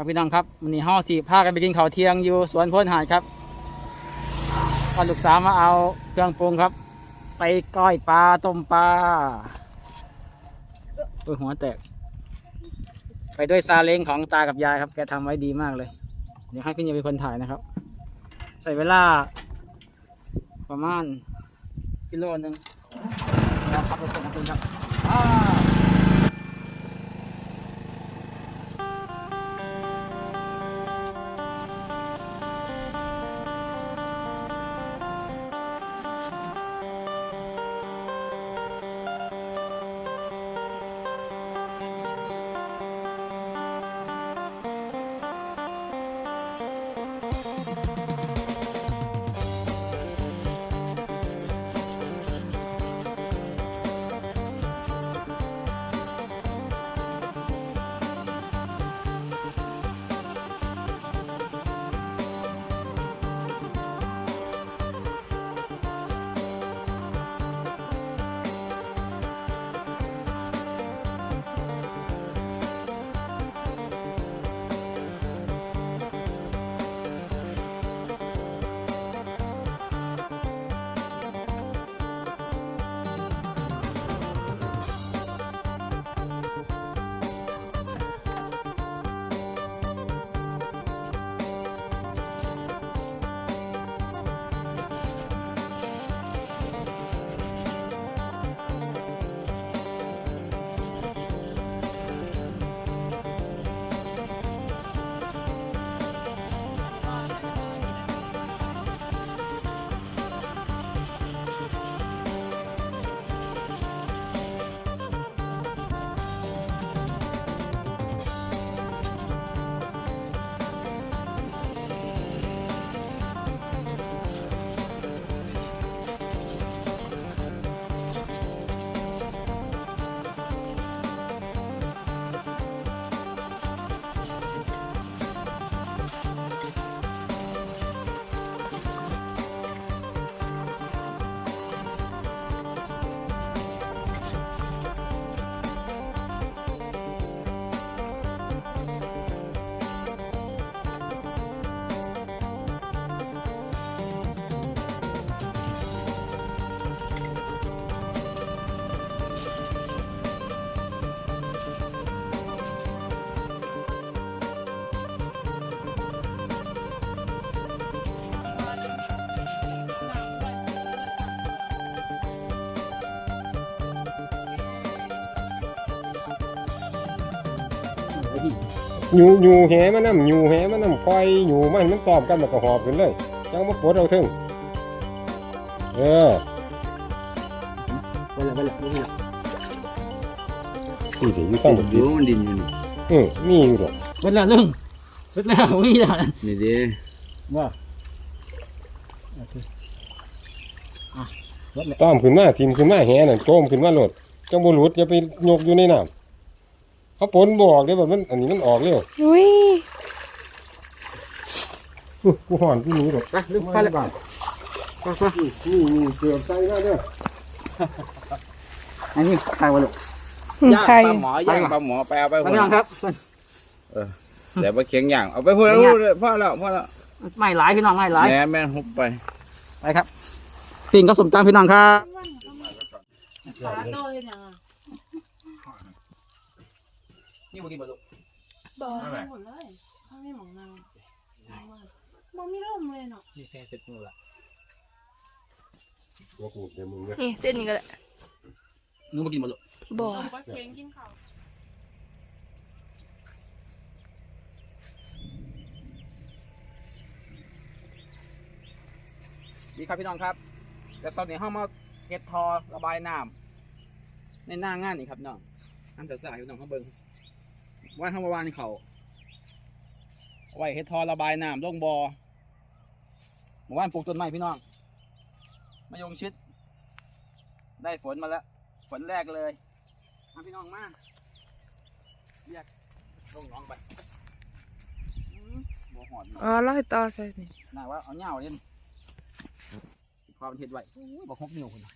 ครับพี่น้องครับวันนี้ห่อสีพากันไปกินข้าวเที่ยงอยู่สวนโพ้นหาดครับพอลูกสาวมาเอาเครื่องปรุงครับ ไปก้อยปลาต้มปลาโอ้ยหัวแตก ไปด้วยซาเล้งของตากับยายครับ แกทำไว้ดีมากเลย เดี๋ยวให้พี่เนียเป็นคนถ่ายนะครับ ใส่เวลา ประมาณกิโลหนึงนะครับทุกคนขอบคุณครับ ยู่อยู่แหมันน้ำอยู่แหมันน้ำควายอยู่มันมันตอบกันมันก็หอบขึ้นเลยจังมาปวดเอาเทึงเออไปเลยไปเลยไปเลยนี่สิอยู่ต้องหมดสิรู้มันดินอยู่นี่เออมีอยู่ดอกไปเลยเรื่องเสร็จแล้ววิ่งแล้วนี่เด้ว่าโอเคอะรถเลยต้อมขึ้นมาทิมขึ้นมาแหนั่นโจมขึ้นมาโลดจังบ่หลุดอย่าไปยกอยู่ในน้ำ เขาปนบอกเด้อว่ามัน อันนี้มันออกเร็วอุ้ยอุ๊ยกูห่อนกูหนีดอกไปลืมไปเลยบ้านไปไปนี่นี่เกือบใส่แล้วเด้ออันนี้ใครวะลูกอืมย่างใครปลาหมอย่างปลาหมอไปเอาไปไปพุ่นน้องครับเดี๋ยวไปเคียงย่างเอาไปพูดแล้วเคียงย่างพูดเลยพ่อแล้วพ่อแล้วไม่หลายพี่น้องไม่หลายแหน่แม่นหุบไปไปครับปิ่งก็สมตามพี่น้องครับ ปลาโตเลยนะนี่บุกินบลูกบอกให้หมดเลยถ้าไม่หมองนางมองไม่ร่มเลยเนาะนี่แค่เสร็จมือละตัวกูเดี๋ยวมึงเนี่ยนี่เส้นนี้ก็ได้นึกบุกินบลูกบอกก็เก่งกินข้าวดีครับพี่น้องครับแต่ตอนนี้ห้องมาเก็ดทอระบายน้ำในหน้างานนี่ครับน้องน้ำจะสายพี่น้องเขาเบิ้ง ว่าทำเมื่อวานนี่เขาเอาไว้เฮ็ดทอระบายน้ำลงบอ่อเมื่อวานปลูกต้นไม้พี่น้องมายงชิด ได้ฝนมาแล้ว ฝนแรกเลยมาพี่น้องมาเรียกลงหน้องไปอืมบัวหอดเนาะ อ๋อร้อยต่อใส่นี่ น่าว่าเอาเหย้าเล่นความเห็ดไว้อู้ยบอกหกนิ้วคนน่ะ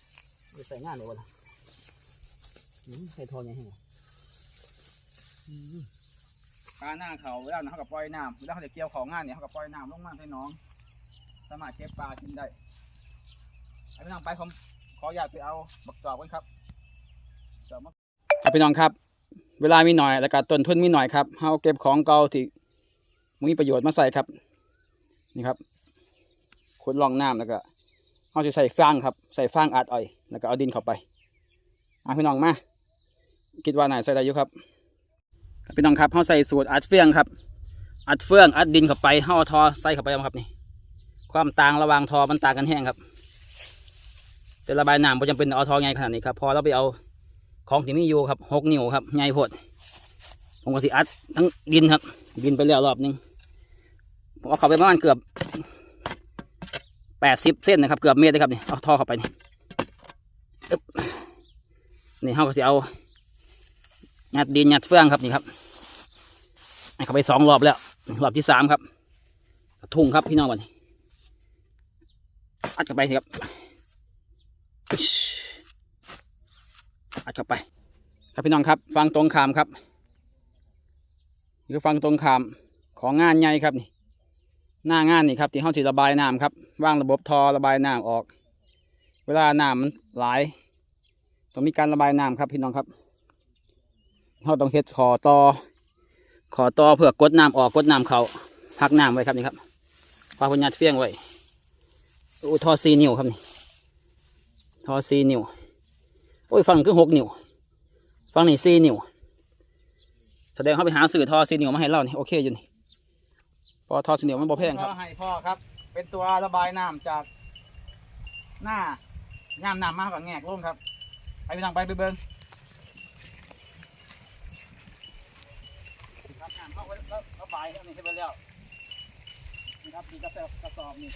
ไปใส่งานเลยวะนะอืมใส่ทองยังไงอืมไปลาหน้าเขาเวลาเขากับปล่อยน้ำเวลาเขาจะเกี่ยวของงานเนี่ยเขากับปล่อยน้ำลงมาใส่หน้อง สามารถเก็บปลากินได้ไอ้พี่น้องไปผมขออยากไปเอาบักจอบกันครับจอบมาครับพี่น้องครับ เวลามีหน่อยแล้วก็ต้นทุนมีหน่อยครับเขาเก็บของเก่าที่มีประโยชน์มาใส่ครับ นี่ครับขุดรองน้ำแล้วก็เขาจะใส่ฟางครับ ใส่ฟางอัดอ้อยแล้วก็เอาดินเข้าไปอะพี่น้องมาคิดว่าไหนใส่ได้อยู่ครับ พี่น้องครับเขาใส่สูตรอัดเฟืองครับ อัดเฟืองอัดดินเข้าไปเขาเอาทอใส่เข้าไปครับนี่ ความต่างระหว่างทอมันต่างกันแห้งครับ แต่ระบายน้ำไม่จำเป็นเอาทอใหญ่ขนาดนี้ครับพอเราไปเอาของที่มีอยู่ครับหกนิ้วครับใหญ่โพดผมก็สิอัดทั้งดินครับ ดินไปแล้วรอบนึงผมเอาเข้าไปประมาณเกือบแปดสิบเส้นนะครับเกือบเมตรเลยครับนี่เอาท่อเข้าไปนี่นี่เขาก็สิเอา ยัดดินยัดเฟืองครับนี่ครับเข้าไปสองรอบแล้วรอบที่สามครับทุ่งครับพี่น้องวันนี้อัดเข้าไปครับอัดเข้าไป ครับพี่น้องครับ ฟังตรงขามครับนี่คือฟังตรงขามของงานใหญ่ครับนี่ หน้างานนี่ครับที่ห้องสีระบายน้ำครับว่างระบบทอระบายน้ำออก เวลาน้ำมันไหลต้องมีการระบายน้ำครับพี่น้องครับ เราต้องเฮ็ดขอต่อขอต่อเพื่อกดน้ำออกกดน้ำเขาพักน้ำไว้ครับนี่ครับพาพญาเฟี้ยงไว้อ้ทอซีนิ้วครับนี่ทอซีนิ้วโอ้ยฟังคือหกนิ้วฟังนี่ซีนิ้วแสดงเขาไปหาสื่อทอซีนิ้วมาให้เรานี่โอเคอยู่นี่พอทอซีนิ้วมันบ่แพงครับให้พ่อครับ เป็นตัวระบายน้ำจากหน้าน้ำน้ำมากกว่าแงกลงครับไปไปทางไปไปเบิ้งครับน้ำเข้าไว้แล้วระบายครับนี่ให้ไปแล้วนี่ครับนี่กระสอบกระสอบนี่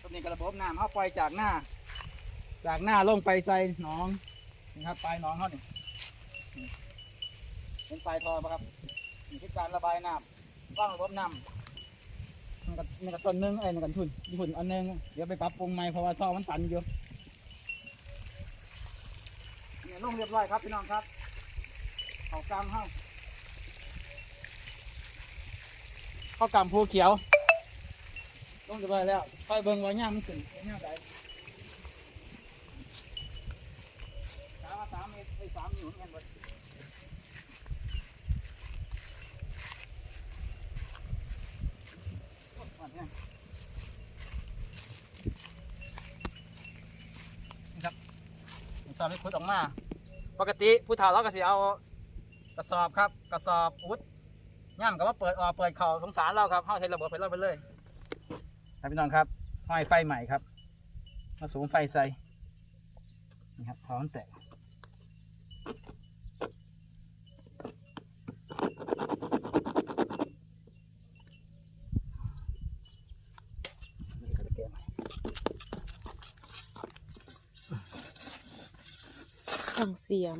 ตัวนี้กระบบน้ำเขาปล่อยจากหน้า จากหน้าลงไปใส่หนองนี่ครับปลายหนองเขานี่เป็นปลายทอปะครับนี่คือการระบายน้ำว่างระบบน้ำมันก็มันก็ต้นนึงไอ้มันกันทุนทุนอันนึงเดี๋ยวไปปรับปรุงใหม่เพราะว่าท่อมันตันอยู่เนี่ยลงเรียบร้อยครับพี่น้องครับเขากำเข้าเข้าวกำภูเขียวลงจะไปแล้วคอยเบิ่งว่าย่างมันขึ้นเป็นแนวใดสามมาสามเมตรไอ้สามนิ้วเหมือนกันหมดโอ้ยห้งนี่ครับสอบให้ขุดออกมา ปกติผู้เฒ่าเราก็สิเอากระสอบครับ กระสอบอุด ย่ำก็มาเปิดออกเปิดเข่าสงสารเราครับเข้าใช้ระบบไปเราไปเลยครับพี่น้องครับห้อยไฟใหม่ครับมาสูงไฟใส่นี่ครับพร้อมนแตกนี่ก็จะแก้ใหม่ฟังเสียง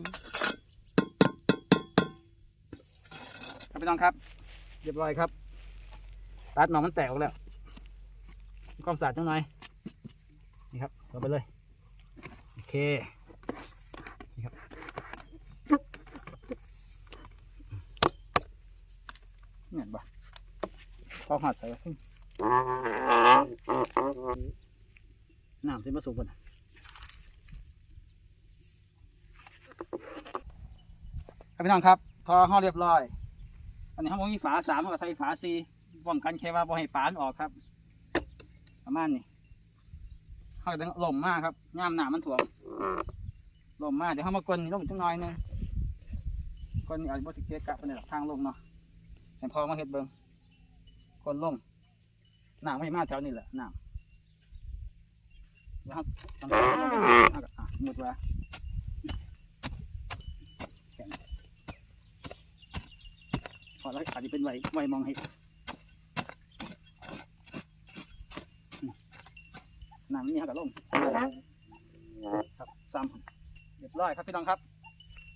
ครับพี่น้องครับ เรียบร้อยครับ ตัดหนองมันแตกออกแล้วทำความสะอาดจังหน่อย นี่ครับเอาไปเลย โอเค นี่ครับเนี่ยบ่พอหอดใส่ขึ้นน้ำที่มาสูงกว่าน่ะครับพี่น้องครับ พอห่อเรียบร้อย อันนี้เขามีฝาสามเขาก็ใส่ฝาสี่ป้องกันแค่ว่าบ่ให้ปานออกครับ ประมาณนี้เขาจะลมมากครับย่ามหนามันถ่วงลมมากเดี๋ยวเขามากลนลงจังน้อยหนึงกลนนี่อาจจะบ่สิเกะกะเป็นทางลงเนาะให้พอมาเฮ็ดเบิ่งกลนลงน้ำไม่มาแถวนี้แหละน้ำแล้วครับทำอะมุดว่าแค่นี้พ อแล้วอาจจะเป็นไวไวมองให้น้ำนี่ครับกับลงครับซ้ำเรียบร้อยครับพี่น้องครับ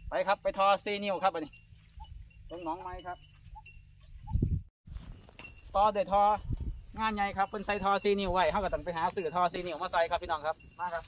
ไปครับไปทอซีนิวครับอันนี้ตรงหนองไม้ครับต่อเด็ดทองานใหญ่ครับเป็นใส่ทอซีนิวไว้เขาก็ต้องไปหาสื่อทอซีนิวมาใส่ครับพี่น้องครับมาครับ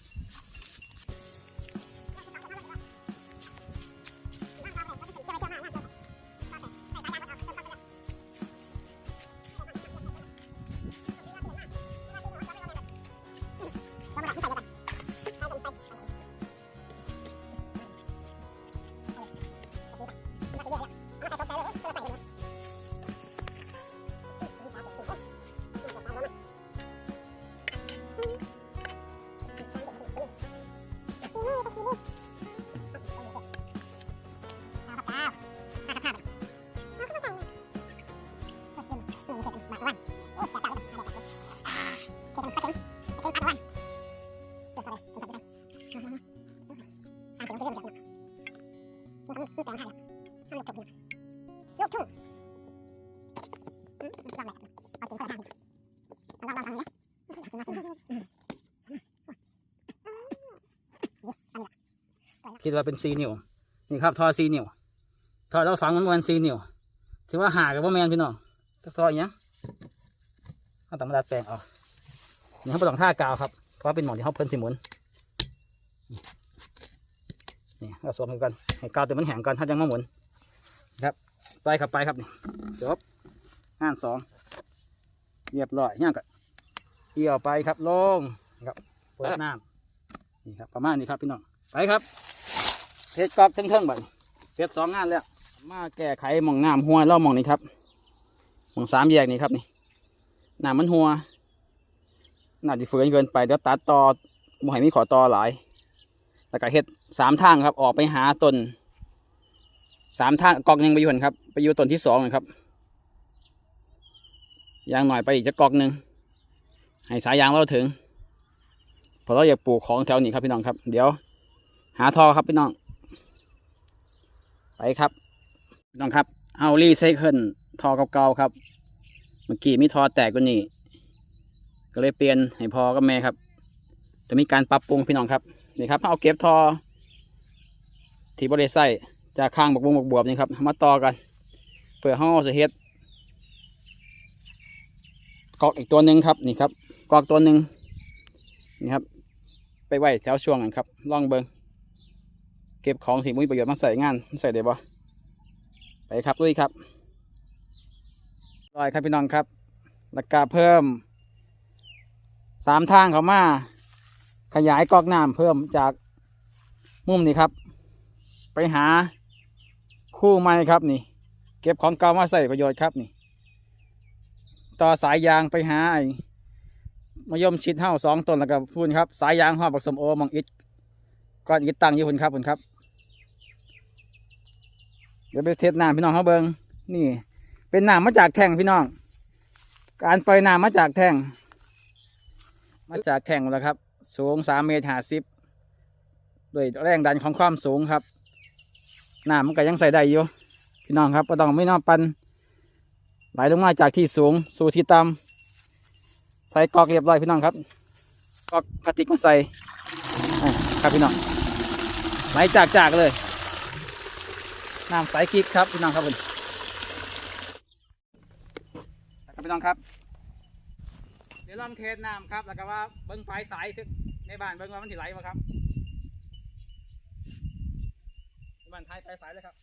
งให้ให้มันจบเลยลูกทุ่งลองและเอาจริงก็ได้ลองลองฟังนะคิดว่าเป็นซีนิวนี่ครับทอซีนิวทอเราฝังมันวันซีนิวถือว่าหากับว่าแมนพี่น้องทออย่างเงี้ยเอาต่างมาดัดแปลงเอกเนี่ยเขาไปลังท่ากาวครับเพราะเป็นหมอนที่เขาเพิ่นสิมุน นี่เราสวมกันให้กาวตัวมันแห้งก่อนเขาจังมาหมุนนครับใส่เข้าไปครับนี่จบงานสองเรียบร้อยเนี่ยก็เกี่ยวไปครับลงครับเปิดน้ำนี่ครับประมาณนี้ครับพี่น้องไปครับเพชรกอกเทิงๆบัดนี้เพชรสองงานแล้วมาแก้ไขมองน้ำหัวเล่ามองนี้ครับมองสามแยกนี่ครับนี่น้ำมันหัวน่าจะฝืนเกินไปเดี๋ยวตัดต่อบ่ให้มีขอต่อหลาย แล้วก็เฮ็ดสามทางครับ ออกไปหาต้นสามทางกอกยังไปอยู่นครับ ไปอยู่ต้นที่สองนะครับยางหน่อยไปอีกจะกอกหนึ่งให้สายยางเราถึงเพอเราอยากปลูกของแถวนี้ครับพี่น้องครับ เดี๋ยว หาทอครับพี่น้อง ไปครับพี่น้องครับ เอารีไซเคิลทอเก่าๆครับ เมื่อกี้มีทอแตกกว่านี้ก็เลยเปลี่ยนให้พอกับแม่ครับ จะมีการปรับปรุงพี่น้องครับ นี่ครับเอาเก็บทอที่บริไซจากข้างบกบงบกบวบนี่ครับมาต่อกันเพื่อห่อเสเฮ็ดกอกอีกตัวหนึ่งครับนี่ครับกอกตัวหนึ่งนี่ครับ ไปไว้แถวช่วงนั้นครับล่องเบิงเก็บของที่มีประโยชน์มาใส่งานใส่ได้บ่ไปครับลุยครับลอยครับพี่น้องครับแล้วก็เพิ่มสามทางเขามา ขยายกอกน้ำเพิ่มจากมุมนี้ครับ ไปหาคู่ไม้ครับนี่ เก็บของเก่ามาใส่ประโยชน์ครับนี่ ต่อสายยางไปหาไอ้มายมชิดเท่าสองต้นแล้วก็พูนครับ สายยางห่อบักสมโอมองอิดก้อนอิดตั้งอยู่พุ่นครับพุ่นครับ เดี๋ยวไปเทสน้ำพี่น้องเขาเบิงนี่ เป็นน้ำมาจากแท่งพี่น้อง การปล่อยน้ำมาจากแท่ง มาจากแท่งแล้วครับ สูงสามเมตรห้าสิบด้วยแรงดันของความสูงครับน้ำมันก็ยังใส่ได้อยู่พี่น้องครับก็ต้องไม่นอนปันไหลลงมาจากที่สูงสู่ที่ต่ำใส่กรอกเรียบร้อยพี่น้องครับกรอกพลาสติกมาใส่ครับพี่น้องไหลจากจากเลยน้ำใสกิ๊กครับพี่น้องครับผมครับพี่น้องครับ ดี๋ยวลองเทสน้ำครับแล้วก็ว่าเบิ้งปลายสายถึงในบ้านเบิ้งว่ามันถิไหลมาครับในบ้านไทยปลายสายเลยครับ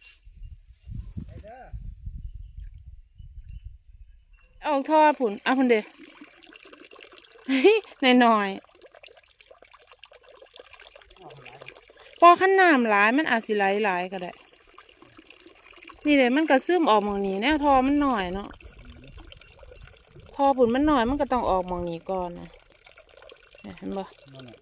ไปเด้อเอาท่อผุนเอาผุนเด็กหน่อยหน่อยๆพอขั้นน้ำหลายมันอาจสิไหลหลายก็ได้ นี่เลยมันกระซึมออกมองนี้แน่ทอมันหน่อยเนาะ อผุนมันหน่อยมันก็ต้องออกมองนี้ก่อนนะเนี่ยเห็นบ่นั่นแหละ